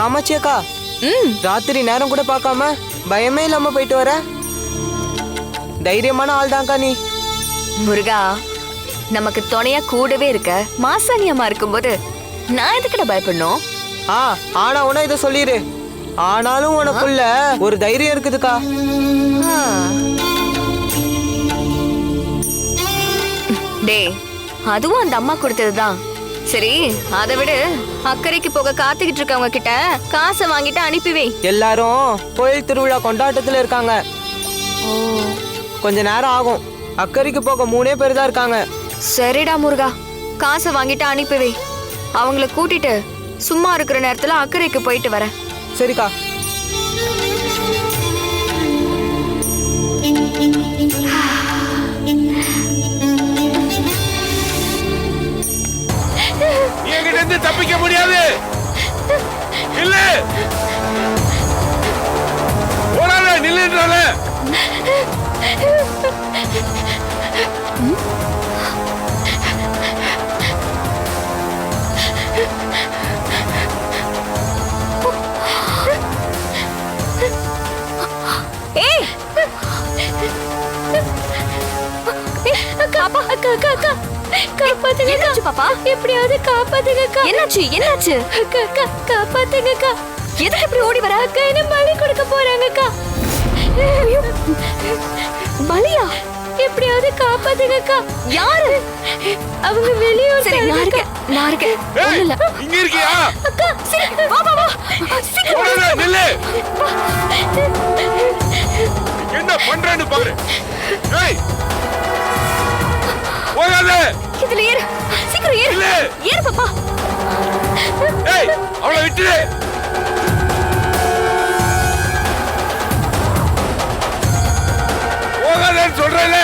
காமாட்சி அக்கா. ம். ராத்திரி நேரம் கூட பார்க்காம பயமே இல்லாம போயிட்டு வர. தைரியமான ஆள் தான்க்கா நீ. முருகா நமக்கு துணையா கூடவே இருக்க மாசாணி அம்மா இருக்கும்போது நான் எதுக்குடா பயப்படணும்? ஆ ஆனா உன இதை சொல்லிடு ஆனாலும் உனக்குள்ள ஒரு தைரியம் இருக்குதுக்கா. டேய் அதுவும் அந்த அம்மா கொடுத்ததுதான். சரி அதை விடு. அக்கறைக்கு போக காத்துக்கிட்டு இருக்கவங்க கிட்ட காசை வாங்கிட்டு அனுப்பி வை. எல்லாரும் கோயில் திருவிழா கொண்டாட்டத்துல இருக்காங்க. கொஞ்ச நேரம் ஆகும். அக்கறைக்கு போக மூணே பேர் தான் இருக்காங்க. சரிடா முருகா. காசை வாங்கிட்டு அனுப்பி வை. அவங்கள கூட்டிட்டு சும்மா இருக்கிற நேரத்துல அக்கறைக்கு போயிட்டு வரேன். சரிக்கா. இருந்து தப்பிக்க முடியாது. இல்ல போறாத நில்லுன்றால ஏய். பாப்பா அக்கா அக்கா அக்கா. காப்பாத்துங்க என்னாச்சு பாப்பா? எப்படியாவது காப்பாத்துங்க அக்கா என்னாச்சு? என்னாச்சு? அக்கா அக்கா காப்பாத்துங்க அக்கா எதுக்கு இப்படி ஓடி வர? அக்கா என்ன பலி கொடுக்க போறாங்க அக்கா பலியா? எப்படியாவது காப்பாத்துங்க அக்கா யாரு? அவங்க வெளியூர் சரி நான் இருக்கேன் நான் இருக்கேன். ஏய் இங்க இருக்கியா? அக்கா சரி வா வா வா. சீக்கிரம் போறாத நில்லு. போகாத இதுல ஏறு. சீக்கிரம் ஏறு. இல்ல. ஏறு பாப்பா. ஏய் அவளை விட்டுடு போகாதேன்னு சொல்றேன்ல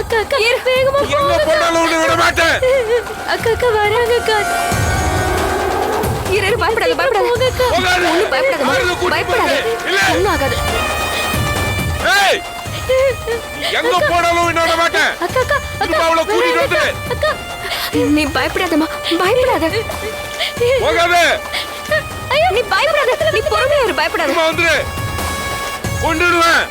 அக்கா அக்கா. ஏறு. வேகமா எங்க போனாலும் உன்னை விட மாட்டேன். அக்கா அக்கா வராங்க அக்கா இரு பயப்படாத பயப்படாத. பயப்படாத. பயப்படாத. ஒண்ணும் ஆகாது. ஏய்! எங்க போனாலும் உன்னை விட மாட்டேன். அக்கா அக்கா திரும்ப அவளை கூட்டிட்டு வந்து அக்கா நீ பயப்படாதம்மா பயப்படாத. போகாத. நீ பயப்படாத. நீ பொறுமையா இரு பயப்படாத. வந்துரு. கொண்டுடுவேன்.